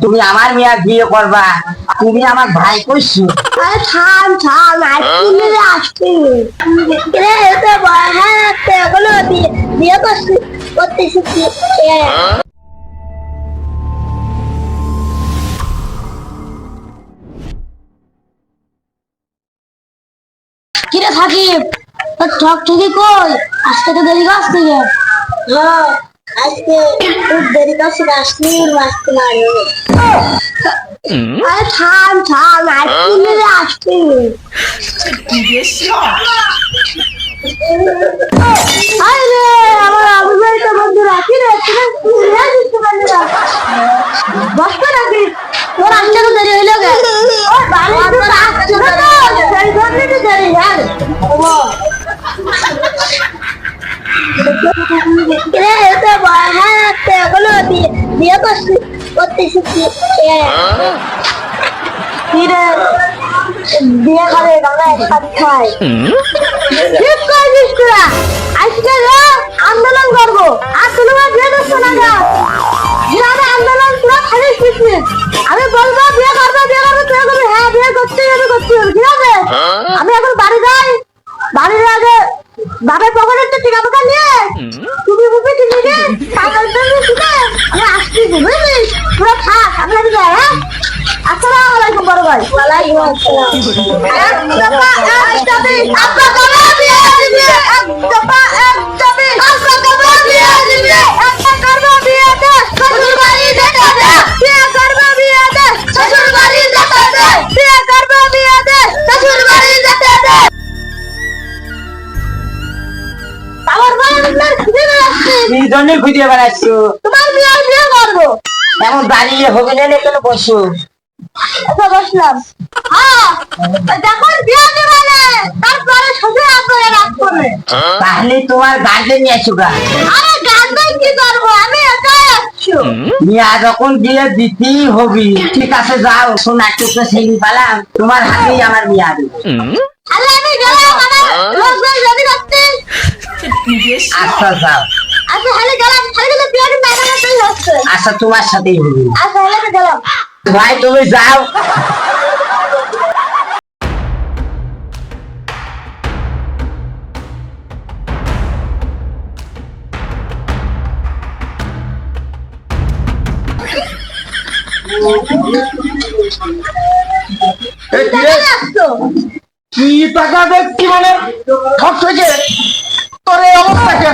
তুমি আমার মেয়ে বিয়ে করবা তুমি আমার ভাই আইসক্রিমে আসছি বিয়ে করছি করতে কিরে সাকিব? তোর ঠক ঠকি কই? আজকে তো দেরি করছ থেকে হ্যাঁ আজকে খুব দেরি করছি আসলি আরে থাম থাম আরে আমার আবু ভাই তো বন্ধু রাখি রে হ্যাঁ এগুলো বিয়ে করছি করতে শিখছি বিয়ে করে একসাথে খাই বাবার পকেটের তো টিকা পোকা নিয়ে তুমি বুঝবে কি নিয়ে টাকা দিতে শিখে আমি আসছি বুঝলি পুরো থাক আমি আমি যাই হ্যাঁ আসসালামু আলাইকুম বড় ভাই ওয়ালাইকুম এই জন্য খুঁজে বেড়াচ্ছো তোমার বিয়ে বিয়ে করব। এমন দাঁড়িয়ে হবে না এখানে বসো? আচ্ছা বসলাম। হ্যাঁ যখন বিয়ে দেবে না তারপরে শুধু আপনারা রাগ করবে। তাহলে তোমার গার্জেন নিয়ে আসো গা। মিয়া যখন বিয়ে দিতেই হবি। ঠিক আছে যাও শোনা তো সেলি পালাম তোমার হাতেই আমার বিয়া দেবে আচ্ছা যাও আচ্ছা হচ্ছে। আচ্ছা তোমার সাথেই হবে। আচ্ছা ভাই তুমি যাও। এ কি টাকা দেখছি মানে? ঠক থেকে তোর এই অবস্থা কে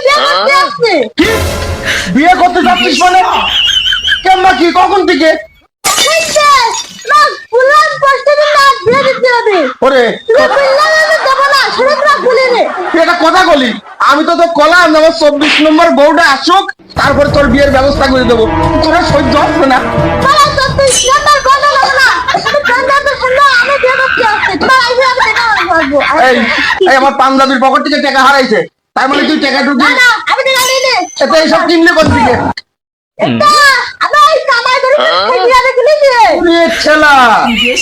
বিয়ে করতে আসছি কি? বিয়ে করতে যাচ্ছিস মানে? কেন কি? কখন থেকে? আমি দেবো না সেটা তোরা ভুলে নে। তুই একটা কথা বলি। আমি তো তো কলাম আমার চব্বিশ নম্বর বউটা আসুক তারপরে তোর বিয়ের ব্যবস্থা করে দেবো। তোরা সহ্য হচ্ছে না। চব্বিশ নম্বর এই আমার পাঞ্জাবির পকেট থেকে টাকা হারাইছে। তার মানে তুই টাকা ঢুকি এইসব কিনলে কোন দিকে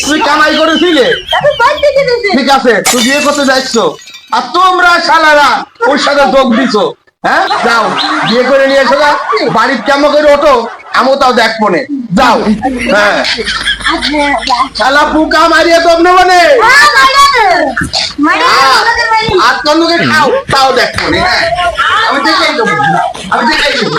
তুই কামাই করেছিলে? ঠিক আছে তুই বিয়ে করতে যাচ্ছ। আর তোমরা শালারা ওর সাথে যোগ দিছো। হ্যাঁ? যাও বিয়ে করে নিয়ে এসো বাড়ির কেমন করে ওঠো। আমিও তাও দেখব নে যাও। হ্যাঁ। শালা পুকা মারিয়ে তোমরা মানে ম্যাডাম আর তন্দুকে খাও, তাও দেখ নে হ্যাঁ। আমি দেখাই দেবো। আমি দেখাই দেবো।